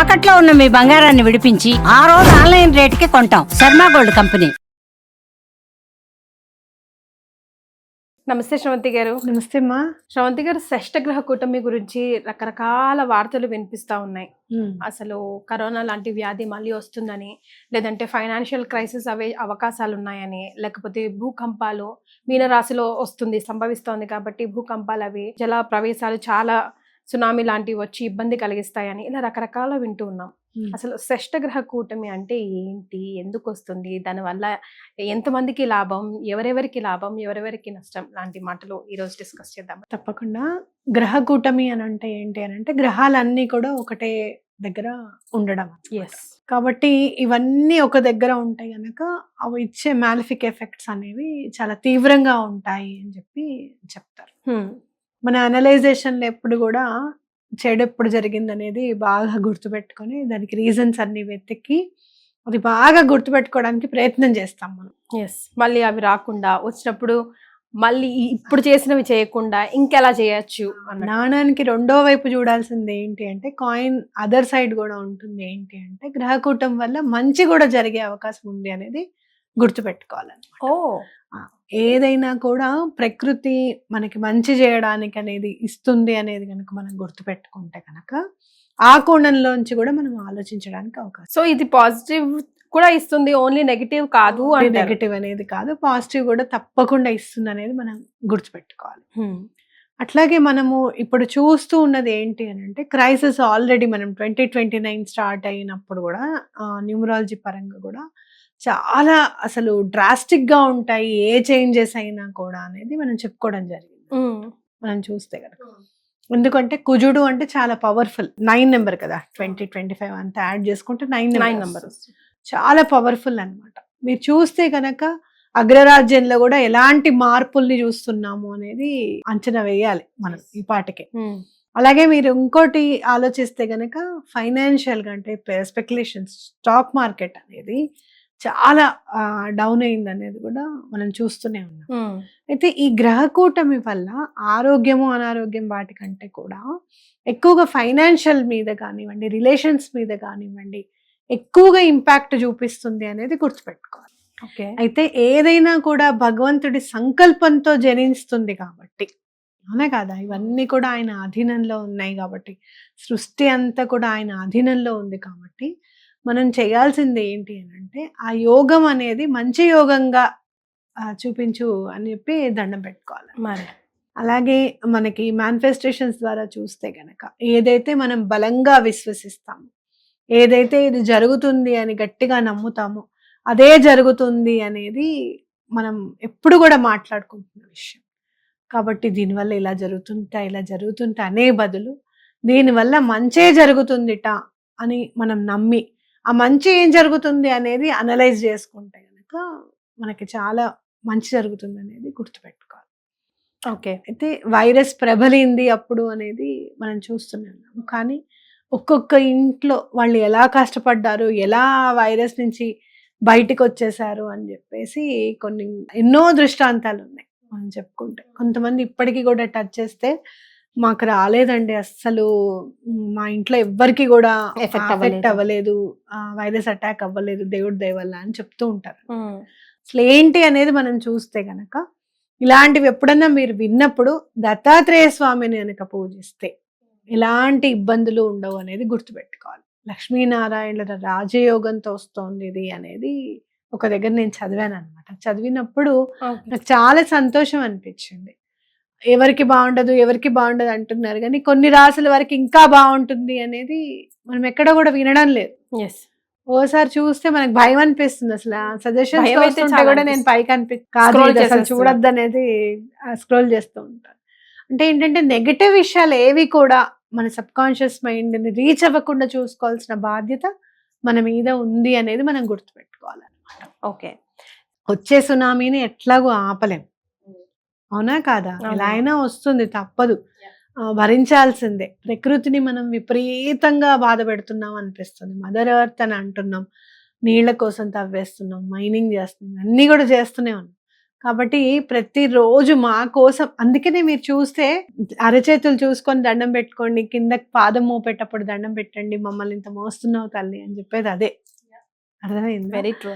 తాకట్లో ఉన్న మీ బంగారాన్ని విడిపించి ఆ రోజు ఆన్లైన్ రేటుకి కొంటాం. Sharma gold company. నమస్తే శ్రవంతి గారు. నమస్తే అమ్మా. శ్రవంతి గారు షష్టగ్రహ కూటమి గురించి రకరకాల వార్తలు వినిపిస్తా ఉన్నాయి. అసలు కరోనా లాంటి వ్యాధి మళ్ళీ వస్తుందని లేదంటే ఫైనాన్షియల్ క్రైసిస్ అవే అవకాశాలు ఉన్నాయని లేకపోతే భూకంపాలు మీనరాశిలో వస్తుంది సంభవిస్తోంది కాబట్టి భూకంపాలు అవి జల ప్రవేశాలు చాలా సునామీ లాంటివి వచ్చి ఇబ్బంది కలిగిస్తాయని ఇలా రకరకాల వింటూ ఉన్నాం. అసలు షష్టగ్రహ కూటమి అంటే ఏంటి? ఎందుకు వస్తుంది? దానివల్ల ఎంతమందికి లాభం? ఎవరెవరికి లాభం? ఎవరెవరికి నష్టం? లాంటి మాటలు ఈ రోజు డిస్కస్ చేద్దాం. తప్పకుండా. గ్రహ కూటమి అని అంటే ఏంటి అని అంటే గ్రహాలన్నీ కూడా ఒకటే దగ్గర ఉండడం. ఎస్ కాబట్టి ఇవన్నీ ఒక దగ్గర ఉంటాయి కనుక అవి ఇచ్చే మ్యాలిఫిక్ ఎఫెక్ట్స్ అనేవి చాలా తీవ్రంగా ఉంటాయి అని చెప్పి చెప్తారు. మన అనలైజేషన్లో ఎప్పుడు కూడా చెడు ఎప్పుడు జరిగింది అనేది బాగా గుర్తుపెట్టుకొని దానికి రీజన్స్ అన్ని వెతికి అది బాగా గుర్తుపెట్టుకోవడానికి ప్రయత్నం చేస్తాం మనం. ఎస్ మళ్ళీ అవి రాకుండా వచ్చినప్పుడు మళ్ళీ ఇప్పుడు చేసినవి చేయకుండా ఇంకెలా చేయొచ్చు అన్న నాణానికి రెండో వైపు చూడాల్సింది ఏంటి అంటే కాయిన్ అదర్ సైడ్ కూడా ఉంటుంది ఏంటి అంటే గ్రహకూటం వల్ల మంచి కూడా జరిగే అవకాశం ఉంది అనేది గుర్తుపెట్టుకోవాలన్నమాట. ఓ! ఏదైనా కూడా ప్రకృతి మనకి మంచి చేయడానికి అనేది ఇస్తుంది అనేది కనుక మనం గుర్తుపెట్టుకుంటే కనుక ఆ కోణంలోంచి కూడా మనం ఆలోచించడానికి అవకాశం. సో ఇది పాజిటివ్ కూడా ఇస్తుంది ఓన్లీ నెగిటివ్ కాదు అంటే నెగటివ్ అనేది కాదు పాజిటివ్ కూడా తప్పకుండా ఇస్తుంది అనేది మనం గుర్తుపెట్టుకోవాలి. అట్లాగే మనము ఇప్పుడు చూస్తూ ఉన్నది ఏంటి అని అంటే క్రైసిస్ ఆల్రెడీ మనం ట్వంటీ ట్వంటీ నైన్ స్టార్ట్ అయినప్పుడు కూడా న్యూమరాలజీ పరంగా కూడా చాలా అసలు డ్రాస్టిక్గా ఉంటాయి ఏ చేంజెస్ అయినా కూడా అనేది మనం చెప్పుకోవడం జరిగింది. మనం చూస్తే కనుక ఎందుకంటే కుజుడు అంటే చాలా పవర్ఫుల్ నైన్ నెంబర్ కదా. ట్వంటీ ట్వంటీ ఫైవ్ అంతా యాడ్ చేసుకుంటే నైన్ నైన్ నెంబర్ చాలా పవర్ఫుల్ అన్నమాట. మీరు చూస్తే కనుక అగ్రరాజ్యంలో కూడా ఎలాంటి మార్పుల్ని చూస్తున్నాము అనేది అంచనా వేయాలి మనం ఈ పాటకి. అలాగే మీరు ఇంకోటి ఆలోచిస్తే గనక ఫైనాన్షియల్గా అంటే స్పెక్యులేషన్స్ స్టాక్ మార్కెట్ అనేది చాలా డౌన్ అయింది అనేది కూడా మనం చూస్తూనే ఉన్నాం. అయితే ఈ గ్రహకూటమి వల్ల ఆరోగ్యము అనారోగ్యం వాటికంటే కూడా ఎక్కువగా ఫైనాన్షియల్ మీద కానివ్వండి రిలేషన్స్ మీద కానివ్వండి ఎక్కువగా ఇంపాక్ట్ చూపిస్తుంది అనేది గుర్తుపెట్టుకోవాలి. ఓకే. అయితే ఏదైనా కూడా భగవంతుడి సంకల్పంతో జనిస్తుంది కాబట్టి అవునా కదా? ఇవన్నీ కూడా ఆయన అధీనంలో ఉన్నాయి కాబట్టి సృష్టి అంతా కూడా ఆయన అధీనంలో ఉంది కాబట్టి మనం చేయాల్సింది ఏంటి అని అంటే ఆ యోగం అనేది మంచి యోగంగా చూపించు అని చెప్పి దండం పెట్టుకోవాలి. మరి. అలాగే మనకి మేనిఫెస్టేషన్స్ ద్వారా చూస్తే గనక ఏదైతే మనం బలంగా విశ్వసిస్తామో ఏదైతే ఇది జరుగుతుంది అని గట్టిగా నమ్ముతామో అదే జరుగుతుంది అనేది మనం ఎప్పుడు కూడా మాట్లాడుకుంటున్న విషయం. కాబట్టి దీనివల్ల ఇలా జరుగుతుంటా ఇలా జరుగుతుంటా అనే బదులు దీనివల్ల మంచే జరుగుతుందిట అని మనం నమ్మి ఆ మంచి ఏం జరుగుతుంది అనేది అనలైజ్ చేసుకుంటే కనుక మనకి చాలా మంచి జరుగుతుంది అనేది గుర్తుపెట్టుకోవాలి. ఓకే. అయితే వైరస్ ప్రబలింది అప్పుడు అనేది మనం చూస్తూనే ఉన్నాము కానీ ఒక్కొక్క ఇంట్లో వాళ్ళు ఎలా కష్టపడ్డారు ఎలా వైరస్ నుంచి బయటికి వచ్చేసారు అని చెప్పేసి కొన్ని ఎన్నో దృష్టాంతాలు ఉన్నాయి మనం చెప్పుకుంటే. కొంతమంది ఇప్పటికీ కూడా టచ్ చేస్తే మాకు రాలేదండి అస్సలు. మా ఇంట్లో ఎవ్వరికి కూడా Effect ఎఫెక్ట్ అవ్వలేదు. వైరస్ అటాక్ అవ్వలేదు. దేవుడి దయ వల్ల అని చెప్తూ ఉంటారు. అసలు ఏంటి అనేది మనం చూస్తే గనక ఇలాంటివి ఎప్పుడన్నా మీరు విన్నప్పుడు దత్తాత్రేయ స్వామిని కనుక పూజిస్తే ఎలాంటి ఇబ్బందులు ఉండవు అనేది గుర్తుపెట్టుకోవాలి. లక్ష్మీనారాయణుల రాజయోగంతో వస్తోంది ఇది అనేది ఒక దగ్గర నేను చదివాను అనమాట చదివినప్పుడు నాకు చాలా సంతోషం అనిపించింది. ఎవరికి బాగుండదు ఎవరికి బాగుండదు అంటున్నారు. కానీ కొన్ని రాసుల వరకు ఇంకా బాగుంటుంది అనేది మనం ఎక్కడ కూడా వినడం లేదు. ఎస్ ఓసారి చూస్తే మనకు భయం అనిపిస్తుంది అసలు. సజెషన్ కూడా నేను. పైకి అనిపి కాదు అసలు చేసేస్తున్నా. చూడొద్దు అనేది స్క్రోల్ చేస్తూ ఉంటాను అంటే ఏంటంటే నెగటివ్ విషయాలు ఏవి కూడా మన సబ్ కాన్షియస్ మైండ్ని రీచ్ అవ్వకుండా చూసుకోవాల్సిన బాధ్యత మన మీద ఉంది అనేది మనం గుర్తుపెట్టుకోవాలి ఓకే వచ్చే సునామీని ఎట్లాగో ఆపలేం. అవునా కాదా. ఎలా అయినా వస్తుంది తప్పదు. భరించాల్సిందే. ప్రకృతిని మనం విపరీతంగా బాధ పెడుతున్నాం అనిపిస్తుంది. మదర్ ఎర్త్ అని అంటున్నాం. నీళ్ళ కోసం తవ్వేస్తున్నాం మైనింగ్ చేస్తున్నాం అన్నీ కూడా చేస్తూనే ఉన్నాం. కాబట్టి ప్రతిరోజు మా కోసం అందుకనే మీరు చూస్తే అరచేతులు చూసుకొని దండం పెట్టుకోండి కింద పాదం మోపేటప్పుడు దండం పెట్టండి మమ్మల్ని ఇంత మోస్తున్నావు తల్లి అని చెప్పేది అదే. అర్థమైంది? వెరీ ట్రూ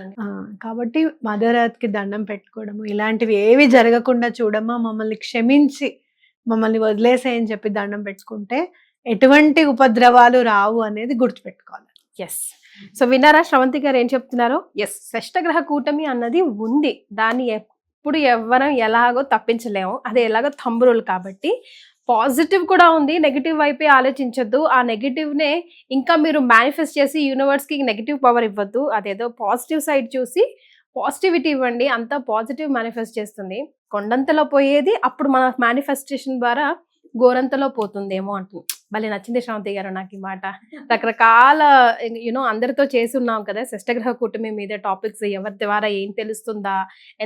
కాబట్టి మదర్ ఎర్త్కి దండం పెట్టుకోవడము ఇలాంటివి ఏవి జరగకుండా చూడమ్మా మమ్మల్ని క్షమించి మమ్మల్ని వదిలేసేయని చెప్పి దండం పెట్టుకుంటే ఎటువంటి ఉపద్రవాలు రావు అనేది గుర్తుపెట్టుకోవాలి. ఎస్ సో విన్నారా శ్రవంతి గారు ఏం చెప్తున్నారో? ఎస్ షష్టగ్రహ కూటమి అన్నది ఉంది. దాన్ని ఎప్పుడు ఎవ్వరం ఎలాగో తప్పించలేము. అది ఎలాగో తంబురులు కాబట్టి పాజిటివ్ కూడా ఉంది నెగిటివ్ వైపే ఆలోచించొద్దు. ఆ నెగిటివ్నే ఇంకా మీరు మేనిఫెస్ట్ చేసి యూనివర్స్కి నెగిటివ్ పవర్ ఇవ్వద్దు. అదేదో పాజిటివ్ సైడ్ చూసి పాజిటివిటీ ఇవ్వండి అంతా పాజిటివ్ మేనిఫెస్ట్ చేస్తుంది. కొండంతలో పోయేది అప్పుడు మన మేనిఫెస్టేషన్ ద్వారా గోరంతలో పోతుందేమో అంటుంది భలే నచ్చింది శ్రావంతి గారు నాకు ఈ మాట. రకరకాల యూనో అందరితో చేసి ఉన్నాం కదా శిష్టగ్రహ కూటమి మీద టాపిక్స్ ఎవరి ద్వారా ఏం తెలుస్తుందా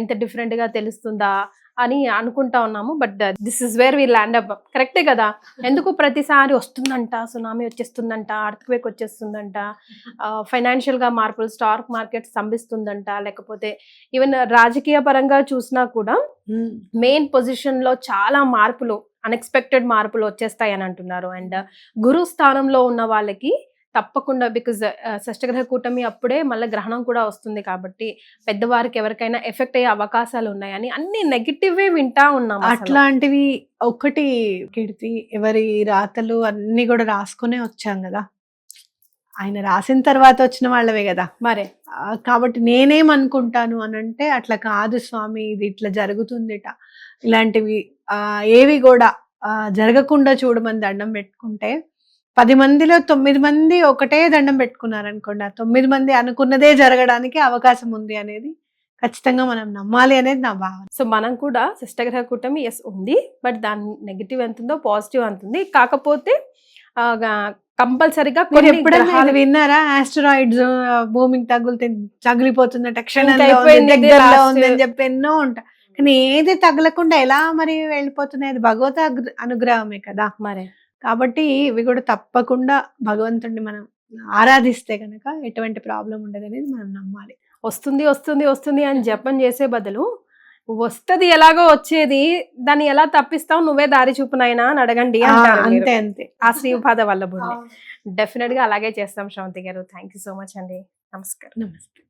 ఎంత డిఫరెంట్గా తెలుస్తుందా అని అనుకుంటా ఉన్నాము but this is where we land up కరెక్టే కదా? ఎందుకు ప్రతిసారి వస్తుందంట సునామీ వచ్చేస్తుందంట అర్త్క్వేక్ వచ్చేస్తుందంట ఫైనాన్షియల్గా మార్పులు స్టాక్ మార్కెట్ స్తంభిస్తుందంట లేకపోతే ఈవెన్ రాజకీయ పరంగా చూసినా కూడా మెయిన్ పొజిషన్లో చాలా మార్పులు అన్ఎక్స్పెక్టెడ్ మార్పులు వచ్చేస్తాయి అని అంటున్నారు. అండ్ గురు స్థానంలో ఉన్న వాళ్ళకి తప్పకుండా బికాజ్ షష్టగ్రహ కూటమి అప్పుడే మళ్ళీ గ్రహణం కూడా వస్తుంది కాబట్టి పెద్దవారికి ఎవరికైనా ఎఫెక్ట్ అయ్యే అవకాశాలు ఉన్నాయని అన్ని నెగిటివ్ వింటా ఉన్నాం. అట్లాంటివి ఒకటి కీర్తి ఎవరి రాతలు అన్ని కూడా రాసుకునే వచ్చాం కదా. ఆయన రాసిన తర్వాత వచ్చిన వాళ్ళవే కదా. మరే. కాబట్టి నేనేమనుకుంటాను అని అంటే అట్లా కాదు స్వామి ఇది ఇట్లా జరుగుతుందిట. ఇలాంటివి ఏవి కూడా జరగకుండా చూడమని దండం పెట్టుకుంటే పది మందిలో తొమ్మిది మంది ఒకటే దండం పెట్టుకున్నారు అనుకోండి ఆ తొమ్మిది మంది అనుకున్నదే జరగడానికి అవకాశం ఉంది అనేది ఖచ్చితంగా మనం నమ్మాలి అనేది నా భావన. సో మనం కూడా షష్టగ్రహ కూటమి ఎస్ ఉంది. బట్ దాని నెగిటివ్ ఎంత ఉందో పాజిటివ్ ఎంత ఉంది. కాకపోతే కంపల్సరిగా ఎప్పుడైనా విన్నారా? ఆస్టరాయిడ్స్ భూమికి తగులుతే తగిలిపోతుందట క్షణంలో చెప్పి ఎన్నో ఉంటాయి కానీ ఏది తగలకుండా ఎలా మరి వెళ్ళిపోతున్నాయి? అది భగవత అనుగ్రహమే కదా. మరే. కాబట్టి ఇవి కూడా తప్పకుండా భగవంతుడిని మనం ఆరాధిస్తే కనుక ఎటువంటి ప్రాబ్లం ఉండదు అనేది మనం నమ్మాలి. వస్తుంది వస్తుంది వస్తుంది అని జపం చేసే బదులు వస్తది ఎలాగో వచ్చేది దాన్ని ఎలా తప్పిస్తావు నువ్వే దారి చూపునైనా అని అడగండి. అంతే అంతే. ఆ శ్రీపాద వల్లభుని డెఫినెట్గా అలాగే చేస్తాం శ్రవంతి గారు. థ్యాంక్ యూ సో మచ్ అండి. నమస్కారం. నమస్తే.